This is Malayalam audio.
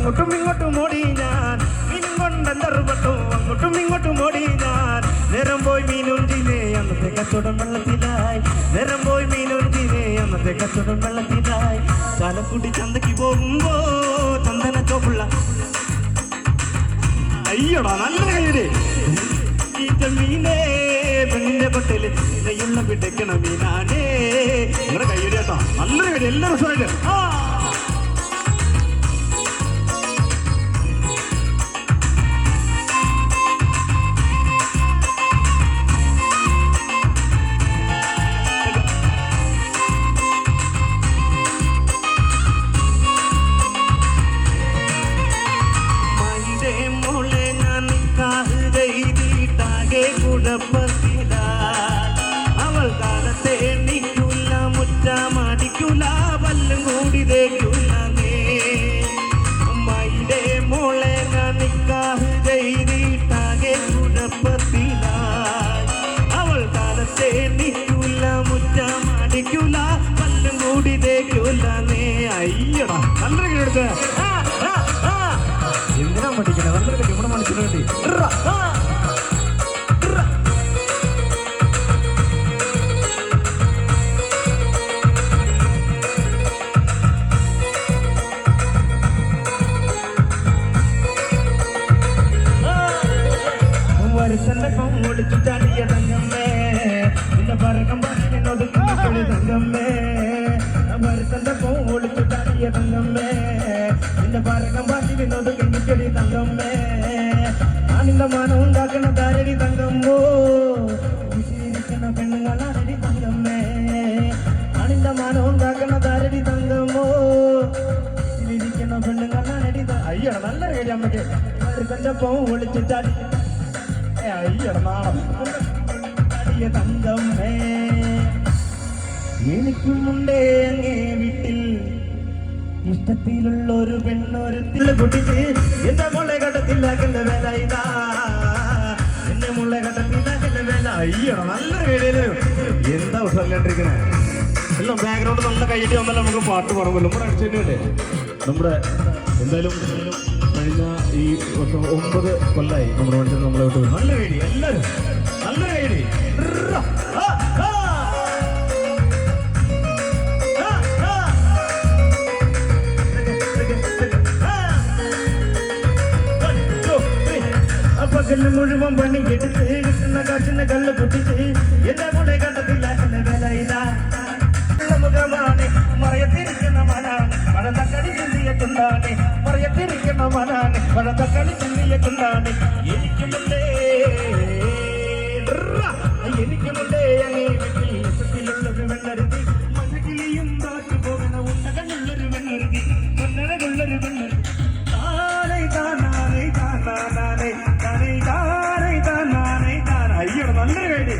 അങ്ങോട്ടും ഇങ്ങോട്ടും ഓടി ഞാൻ. മീനും കൊണ്ടെന്തറുപെട്ടു അങ്ങോട്ടും ഇങ്ങോട്ടും ഓടി ഞാൻ. നേരം പോയി മീനുണ്ടിനെ അന്നത്തെ കച്ചവടം വെള്ളത്തിലായി. നേരം പോയി മീനുണ്ടിനെ അന്നത്തെ കച്ചവടം വെള്ളത്തിലായി. ചാലക്കുടി ചന്തയ്ക്ക് പോകുമ്പോ ചന്ദന ചോപ്പുള്ള അയ്യോടാ നല്ല കയ്യര് മീനേ പെണ്ണിന്റെ നിങ്ങളുടെ കയ്യുടെ കേട്ടോ. നല്ലൊരു കയ്യടി എല്ലാവരും സുഖമായിട്ട് ആ. കുഴപ്പത്തിലായി. അവൾ കാലത്തെ എണ്ണിക്കൂല മുറ്റമടിക്കൂല വല്ലും കൂടി തേക്കൂല മൈദേ മോളെ നിക്കാഹ് ചെയ്തിട്ടാകെ കുഴപ്പത്തിലായി. അവൾ കാലത്തെ എണ്ണിക്കൂല മുറ്റമടിക്കൂല വല്ലും കൂടി തേക്കൂല അയ്യടാ ആ ആ എന്തിനാ പഠിക്കണേ നല്ലൊരു பாரு செல்லகம் முடிச்சு தாண்டிய தங்கம்மே இந்த பறக்கம் பாரு என்னோட கண்ணுக்குள்ள தங்கம்மே பாரு செல்லகம் முடிச்சு தாண்டிய தங்கம்மே இந்த பறக்கம் பாரு என்னோட கண்ணுக்குடி தங்கம்மே ஆனந்தமான உண்டாக்கின தாரடி தங்கம்மோ இருக்கிற பெண்ணுங்களா ரெடி தங்கம்மே ஆனந்தமான உண்டாக்கின தாரடி தங்கம்மோ இருக்கிற பெண்ணுங்களா ரெடி ஐயோ நல்ல ரெடி அம்மைக்கு. செஞ்சப்போ ஒழிச்சு தாடி അയ്യടനാടിയ തങ്കമ്മേ എനിക്കുമുണ്ടേ അങ്ങേ വീട്ടിൽ. ഇഷ്ടത്തിലുള്ള ഒരു പെണ്ണൊരു കുട്ടിക്ക് എന്റെ മുളെ കടത്തില്ലാക്കുന്ന വേല ഇതാ. എന്റെ മുളെ കടത്തില്ലാക്കുന്ന വേല. അയ്യോ നല്ല വേലയിൽ എന്താ ഉഷാറില്ലാണ്ടിരിക്കണേ എല്ലാം ബാക്ക്ഗ്രൗണ്ട് നല്ല കൈയ്യടി വന്നാലും നമുക്ക് പാട്ട് പാടുമല്ലോ നമ്മുടെ അടിച്ചേണ്ടേ നമ്മുടെ എന്തായാലും കഴിഞ്ഞ ഈ വർഷം ഒമ്പത് കൊല്ലായി നമ്മുടെ മനുഷ്യൻ നമ്മളെ വിട്ട്. നല്ല കൈഡി എല്ലാവരും നല്ല കൈഡി പകൽ മുഴുവൻ പണി എടുത്ത് കല്ല് പൊട്ടിച്ച് എന്റെ കൂടെ കണ്ടതില്ല മറയത്തിരിക്കുന്ന മനാണ് പഴത്തക്കളി ചിന്തിയത്തുണ്ടാണ് എനിക്കുമുണ്ടേ. എനിക്കുമുണ്ടേ അങ്ങേ വീട്ടിൽ ഇഷ്ടത്തിലുള്ളൊരു വെണ്ണരുതി. മഴകിളിയും കാറ്റു പോകുന്ന ഉണ്ടകനുള്ളൊരു വെള്ളരുതി പൊന്നഴകുള്ളൊരു വെള്ളരുതി താനൈ താനാനൈ താനാനാനൈ. താനൈ താനൈ താനാനൈ താന. അയ്യോ നല്ലൊരു വേണ്ടി